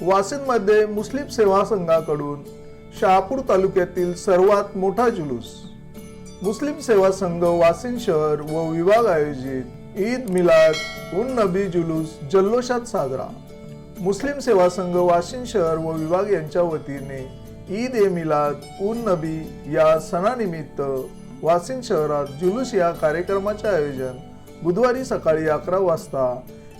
वासिंदमध्ये मुस्लिम सेवा संघाकडून शहापूर तालुक्यातील सर्वात मोठा जुलूस. मुस्लिम सेवा संघ वाशिम शहर व विभाग आयोजित ईद मिलाद उन नबी जुलूस जल्लोषात साजरा. मुस्लिम सेवा संघ वाशिम शहर व विभाग यांच्या वतीने ईद ए मिलाद उन नबी या सणानिमित्त वाशिम शहरात जुलूस या कार्यक्रमाचे आयोजन बुधवारी सकाळी अकरा वाजता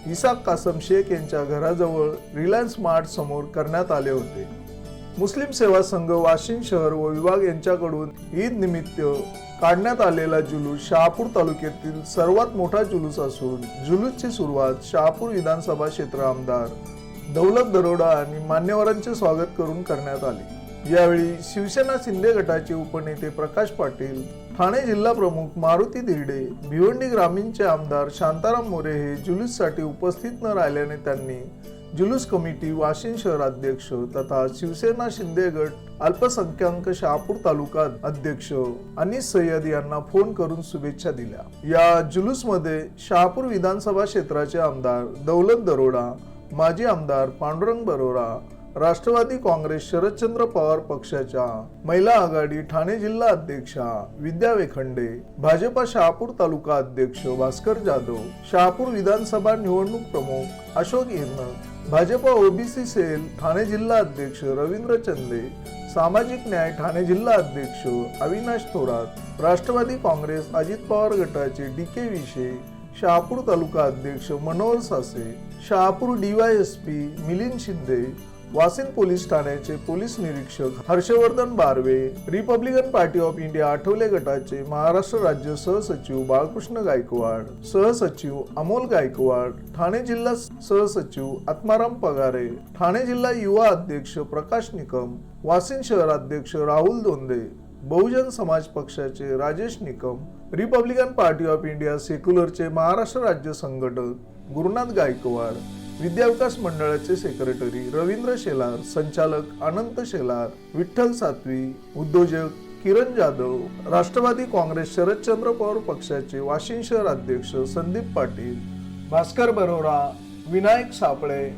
इसाक कासम शेख यांच्या घराजवळ रिलायन्स मार्ट समोर करण्यात आले होते. मुस्लिम सेवा संघ वाशिम शहर व विभाग यांच्याकडून ईद निमित्त काढण्यात आलेला जुलूस शहापूर तालुक्यातील सर्वात मोठा जुलूस असून जुलूसची सुरुवात शहापूर विधानसभा क्षेत्र आमदार दौलत दरोडा आणि मान्यवरांचे स्वागत करून करण्यात आले. यावेळी शिवसेना शिंदे गटाचे उपनेते प्रकाश पाटील ठाणे जिल्हा प्रमुख मारुती दिर्डे भिवंडी ग्रामीणचे आमदार शांताराम मोरे हे जुलूससाठी उपस्थित न राहिल्याने त्यांनी जुलूस कमिटी वाशिम शहर अध्यक्ष तथा शिवसेना शिंदे गट अल्पसंख्याक शहापूर तालुका अध्यक्ष अनिस सय्यद यांना फोन करून शुभेच्छा दिल्या. या जुलूसमध्ये शहापूर विधानसभा क्षेत्राचे आमदार दौलत दरोडा माजी आमदार पांडुरंग बरोरा राष्ट्रवादी काँग्रेस शरदचंद्र पवार पक्षाच्या महिला आघाडी ठाणे जिल्हा अध्यक्षा विद्या वेखंडे भाजपा शहापूर तालुका अध्यक्ष भास्कर जाधव शहापूर विधानसभा निवडणूक प्रमुख अशोक इरनक भाजपा ओबीसी सेल ठाणे जिल्हा अध्यक्ष रवींद्र चंदे सामाजिक न्याय ठाणे जिल्हा अध्यक्ष अविनाश थोरात राष्ट्रवादी काँग्रेस अजित पवार गटाचे डी के विशे शहापूर तालुका अध्यक्ष मनोहर सासे शहापूर डीवायएसपी मिलिंद शिंदे वासिन पोलीस ठाण्याचे पोलीस निरीक्षक Harshvardhan Barve Republican Party of India Athawale गटाचे महाराष्ट्र राज्य सहसचिव बाळकृष्ण गायकवाड सहसचिव अमोल गायकवाड ठाणे जिल्हा सहसचिव आत्माराम पगारे ठाणे जिल्हा युवा अध्यक्ष प्रकाश निकम वासिन शहर अध्यक्ष राहुल दोंदे बहुजन समाज पक्षाचे Rajesh Nikam Republican Party of India सेक्युलरचे Maharashtra राज्य संघटक गुरुनाथ गायकवाड विद्याविकास मंडळाचे सेक्रेटरी रवींद्र शेलार संचालक अनंत शेलार विठ्ठल सातवी उद्योजक किरण जाधव राष्ट्रवादी काँग्रेस शरदचंद्र पवार पक्षाचे वाशिम शहर अध्यक्ष संदीप पाटील भास्कर बरोरा विनायक सापळे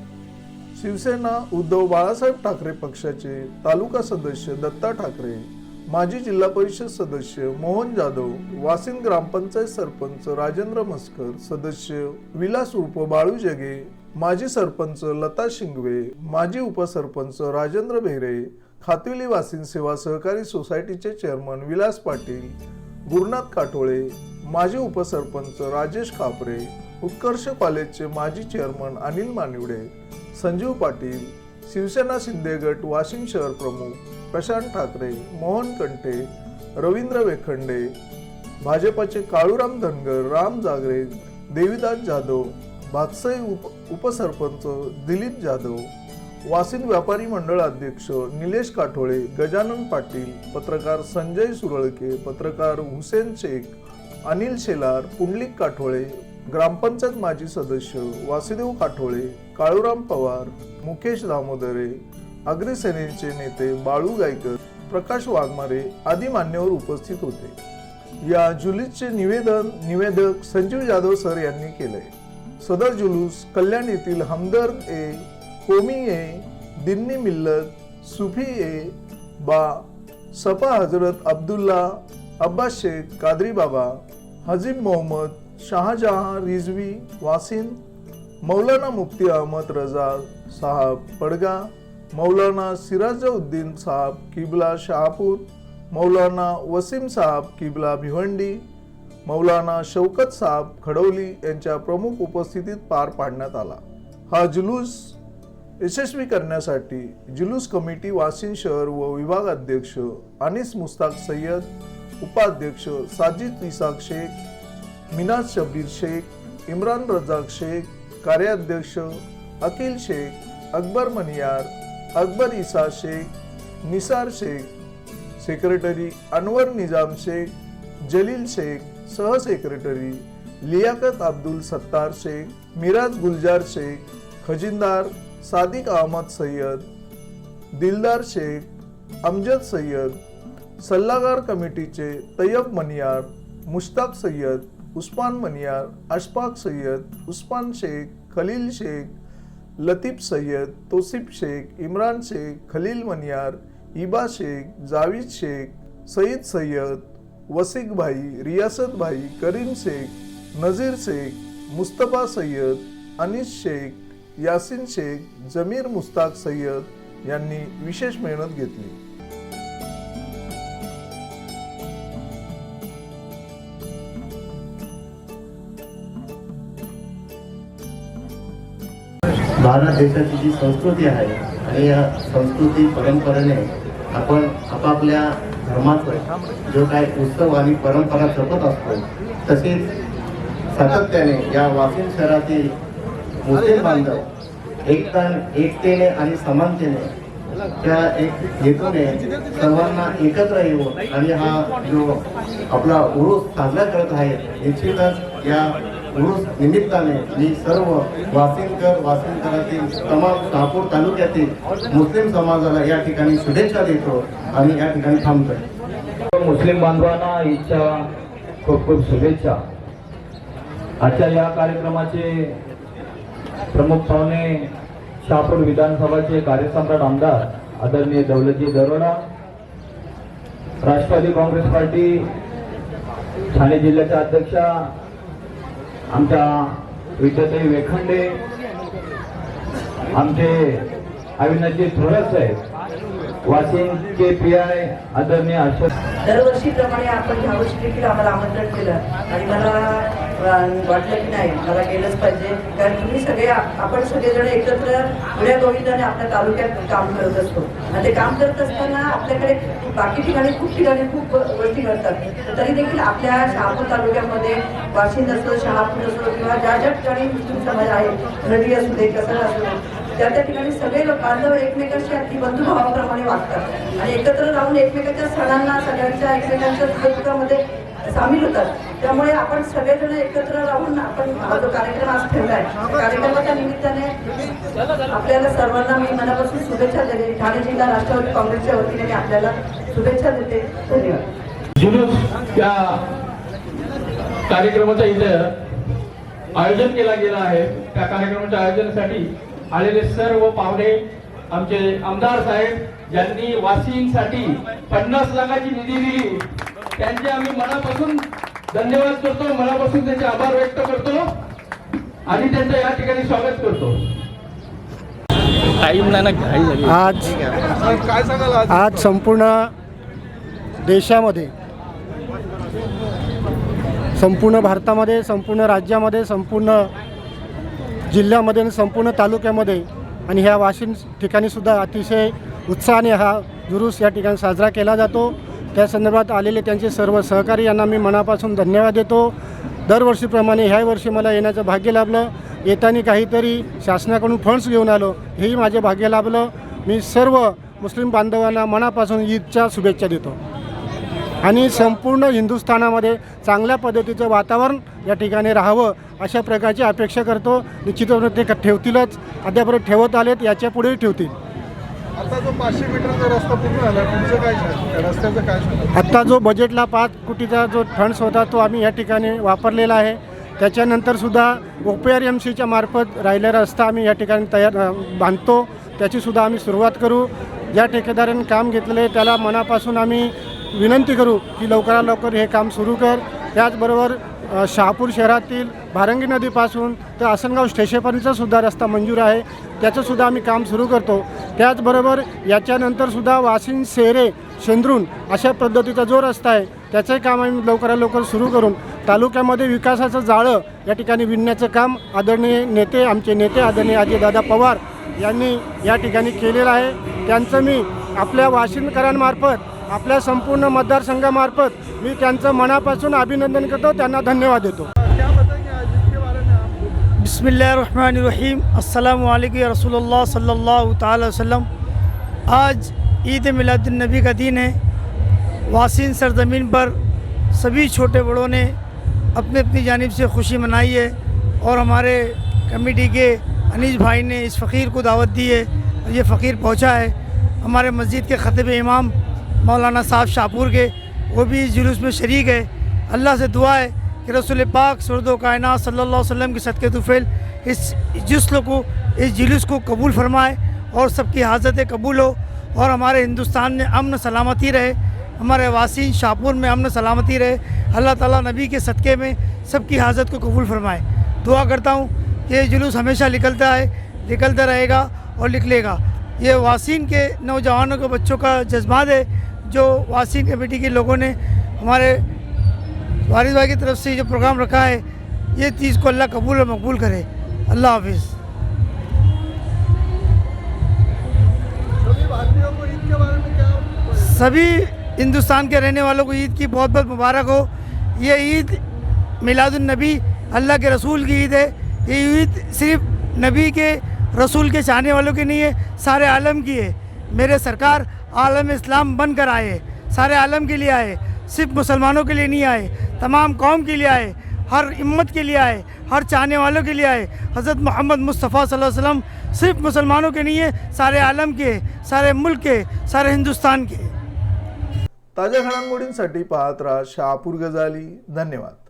शिवसेना उद्धव बाळासाहेब ठाकरे पक्षाचे तालुका सदस्य दत्ता ठाकरे माजी जिल्हा परिषद सदस्य मोहन जाधव वासिंद ग्रामपंचायत सरपंच राजेंद्र मस्कर सदस्य विलास उर्फ बाळू जगे माजी सरपंच लता शिंगवे माजी उपसरपंच राजेंद्र बेहरे खातविली वासिन सेवा सहकारी सोसायटीचे चेअरमन विलास पाटील गुरुनाथ काटोळे माजी उपसरपंच राजेश कापरे उत्कर्ष कॉलेजचे माजी चेअरमन अनिल मानिवडे संजीव पाटील शिवसेना शिंदे गट वाशिम शहर प्रमुख प्रशांत ठाकरे मोहन कंठे रवींद्र वेखंडे भाजपाचे काळूराम धनगर राम जागरे देवीदास जाधव भातसई उप उपसरपंच दिलीप जाधव वासिन व्यापारी मंडळ अध्यक्ष निलेश काठोळे गजानन पाटील पत्रकार संजय सुरळके पत्रकार हुसेन शेख अनिल शेलार पुंडलिक काठोळे ग्रामपंचायत माजी सदस्य वासुदेव काठोळे काळूराम पवार मुकेश दामोदरे अग्रसेनेचे नेते बाळू गायकर प्रकाश वाघमारे आदी मान्यवर उपस्थित होते. या जुलूसचे निवेदन निवेदक संजीव जाधव सर यांनी केले सदर जुलूस कल्याण येथील हमदर्द ए कोमी ए दिन्नी मिल्लत सुफी ए बा सफा हजरत अब्दुल्ला अब्बास शेख कादरी बाबा हजीब मोहम्मद शहाजहां रिजवी वासिन मौलाना मुफ्ती अहमद रजा साहब पडगा मौलाना सिराजउद्दीन साहब किबला शहापूर मौलाना वसीम साहब किबला भिवंडी मौलाना शौकत साहब खडवली यांच्या प्रमुख उपस्थितीत पार पाडण्यात आला. हा जुलूस यशस्वी करण्यासाठी जुलूस कमिटी वाशिम शहर व विभाग अध्यक्ष अनिस मुस्ताक सय्यद उपाध्यक्ष साजिद इसाक शेख मिनाज शबीर शेख इम्रान रजाक शेख कार्याध्यक्ष अखिल शेख अकबर मनियार अकबर इसा शेख निसार शेख सेक्रेटरी अनवर निजाम शेख जलील शेख सहसेक्रेटरी लियाकत अब्दुल सत्तार शेख मिराज गुलजार शेख खजिनदार सादिक अहमद सय्यद दिलदार शेख अमजद सय्यद सल्लागार कमिटीचे तय्यब मनियार मुश्ताक सय्यद उस्मान मनियार अशफाक सय्यद उस्मान शेख खलील शेख लतीफ सय्यद तोसिफ शेख इम्रान शेख खलील मनियार इबा शेख जावीद शेख सईद सय्यद वसिक भाई रियासत भाई करीम शेख नजीर शेख मुस्तफा सय्यद अनिस शेख यासिन शेख जमीर मुस्ताक सय्यद यांनी विशेष मेहनत घेतली. भारत देशाची जी संस्कृती आहे आणि या संस्कृती परंपरेने आपण आपापल्या धर्माचं जो काय उत्सव आणि परंपरा जपत असतो तसेच सातत्याने या वाशिम शहरातील मुस्लिम बांधव एकता एकतेने आणि समानतेने त्या एक हेतूने सर्वांना एकत्र येऊन आणि हा जो आपला उरूस साजरा करत आहे निश्चितच या उरूस निमित्ताने मी सर्व वासिंदकर वासिंदकरातील तमाम शहापूर तालुक्यातील मुस्लिम समाजाला या ठिकाणी शुभेच्छा देतो आणि या ठिकाणी थांबतोय मुस्लिम बांधवांना इच्छा खूप खूप शुभेच्छा. आजच्या या कार्यक्रमाचे प्रमुख पाहुणे शहापूर विधानसभाचे कार्यसम्राट आमदार आदरणीय दौलतजी दरोडा राष्ट्रवादी काँग्रेस पार्टी ठाणे जिल्ह्याच्या अध्यक्षा आमच्या विद्याताई वेखंडे आमचे अविनाशजी थोरात साहेब वाशिमचे पी आय आदरणीय अशोक दरवर्षीप्रमाणे आपण ह्या वर्षी देखील आम्हाला आमंत्रण केलं आणि मला वाटलं की नाही मला गेलंच पाहिजे. कारण तुम्ही सगळे आपण सगळेजण एकत्र पुढ्या गोविंदाने आपल्या तालुक्यात काम करत असतो. आणि ते काम करत असताना आपल्याकडे बाकी ठिकाणी खूप ठिकाणी खूप गोष्टी घडतात तरी देखील आपल्या शहापूर तालुक्यामध्ये वाशिंद असो शहापूर असो किंवा ज्या ज्या ठिकाणी मुस्लिम समाज आहे नदी असू दे कसं असू दे त्या त्या ठिकाणी सगळे लोक बांधव एकमेकांशी अगदी बंधुभावाप्रमाणे वागतात. आणि एकत्र राहून एकमेकांच्या सणांना सगळ्यांच्या एकमेकांच्या सुखदुःखामध्ये सामील होतात. त्यामुळे आपण सगळेजण एकत्र राहून आपण हा जो कार्यक्रम आज ठेवला आहे कार्यक्रमाच्या निमित्ताने आपल्याला सर्वांना मी मनापासून शुभेच्छा देते. ठाणे जिल्हा राष्ट्रवादी काँग्रेसच्या वतीने मी आपल्याला शुभेच्छा देते. धन्यवाद. जुलूस या कार्यक्रमाचं इथं आयोजन केला गेला आहे. त्या कार्यक्रमाच्या आयोजनासाठी आलेले सर्व पाहुणे आमचे आमदार साहेब ज्यांनी वाशींसाठी पन्नास लाखाची निधी दिली. त्यांचे आम्ही मनापासून धन्यवाद करतो मनापासून त्यांचे आभार व्यक्त करतो आणि त्यांचं या ठिकाणी स्वागत करतो. आज आज आज संपूर्ण देशामध्ये संपूर्ण भारतामध्ये संपूर्ण राज्यामध्ये संपूर्ण जिल्ह्यामध्ये आणि संपूर्ण तालुक्यामध्ये आणि ह्या वाशिम ठिकाणी सुद्धा अतिशय उत्साहाने हा जुलूस या ठिकाणी साजरा केला जातो. त्या संदर्भात आलेले त्यांचे सर्व सहकारी यांना मी मनापासून धन्यवाद देतो. दरवर्षीप्रमाणे ह्या वर्षी मला येण्याचं भाग्य लाभलं. येताना काहीतरी शासनाकडून फंड्स घेऊन आलो हेही माझे भाग्य लाभलं. मी सर्व मुस्लिम बांधवांना मनापासून ईदच्या शुभेच्छा देतो. आणि संपूर्ण हिंदुस्थानामध्ये चांगल्या पद्धतीचं वातावरण या ठिकाणी राहावं अशा प्रकारची अपेक्षा करतो. निश्चितपणे ते ठेवतीलच. अद्यापर्यंत ठेवत आलेत याच्या पुढेही ठेवतील. आता जो पाचशे मीटरचा रस्ता पूर्ण झाला तुमचं काय सांगा रस्त्याचं काय सांगा आत्ता जो बजेटला पाच कोटीचा जो फंड्स होता तो आम्ही या ठिकाणी वापरलेला आहे. त्याच्यानंतर सुद्धा ओ पी आर एम सीच्या मार्फत राहिलेला रस्ता आम्ही या ठिकाणी तयार अ, बांधतो. त्याचीसुद्धा आम्ही सुरुवात करू. ज्या ठेकेदाराने काम घेतलेलं आहे त्याला मनापासून आम्ही विनंती करू की लवकरात लवकर हे काम सुरू कर. त्याचबरोबर शहापूर शहरातील भारंगी नदीपासून तर आसनगाव स्टेशनपर्यंतचा सुद्धा रस्ता मंजूर आहे. त्याचंसुद्धा आम्ही काम सुरू करतो. त्याचबरोबर याच्यानंतर सुद्धा वाशिम सेरे शेंद्रून अशा पद्धतीचा जो रस्ता आहे त्याचंही काम आम्ही लवकरात लवकर सुरू करून तालुक्यामध्ये विकासाचं जाळं या ठिकाणी विणण्याचं काम आदरणीय नेते आमचे नेते आदरणीय अजयदादा पवार यांनी या ठिकाणी केलेलं आहे. त्यांचं मी आपल्या वाशिमकरांमार्फत आपल्या संपूर्ण मतदारसंघामार्फत मी त्यांचं मनापासून अभिनंदन करतो त्यांना धन्यवाद देतो. क्या बताएंगे आज इसके बारे में आप बिसमीम अल्लाम रसूलुल्लाह सल्लल्लाहु ताला वसल्लम। आज ईद मिलादुलनबी का दिन है। वासिन सरजमीन पर सभी छोटे बड़ों ने अपनी अपनी जानिब से खुशी मनाई है और हमारे कमेटी के अनीस भाई ने इस फ़कीर को दावत दी है और ये फ़कीर पहुंचा है हमारे मस्जिद के ख़तीब इमाम मौलाना साहब शाहपुर के वो भी इस जुलूस में शरीक है अल्लाह से दुआ है कि रसूल पाक सरदो कायनात सल्लल्लाहु अलैहि वसल्लम के सदक़े तुफ़ैल इस जुस्ल को इस जुलूस को कबूल फरमाए और सबकी हाजतें कबूल हो और हमारे हिंदुस्तान में अमन सलामती रहे हमारे वासीन शाहपुर में अमन सलामती रहे अल्लाह ताला नबी के सदक़े में सबकी हाजत को कबूल फरमाए दुआ करता हूँ कि ये जुलूस हमेशा निकलता है निकलता रहेगा और निकलेगा ये वासीन के नौजवानों के बच्चों का जज्बात है जो वासीन कमेटी के लोगों ने हमारे वारिस भाई की तरफ से जो प्रोग्राम रखा है ये चीज़ को अल्लाह कबूल और मकबूल करे अल्लाह हाफिज़ सभी हिंदुस्तान के रहने वालों को ईद की बहुत बहुत मुबारक हो ये ईद मिलादुलनबी अल्लाह के रसूल की ईद है ये ईद सिर्फ नबी के रसूल के चाहने वालों की नहीं है सारे आलम की है मेरे सरकार आलम इस्लाम बन कर आए सारे आलम के लिए आए सिर्फ मुसलमानों के लिए नहीं आए तमाम कौम के लिए आए हर इम्मत के लिए आए हर चाहने वालों के लिए आए हज़रत मोहम्मद मुस्तफ़ा सल्लल्लाहु अलैहि वसल्लम सिर्फ मुसलमानों के नहीं है सारे आलम के सारे मुल्क के सारे हिंदुस्तान के ताज्या घडामोडींसाठी पाहत राहा शहापूर गजाली धन्यवाद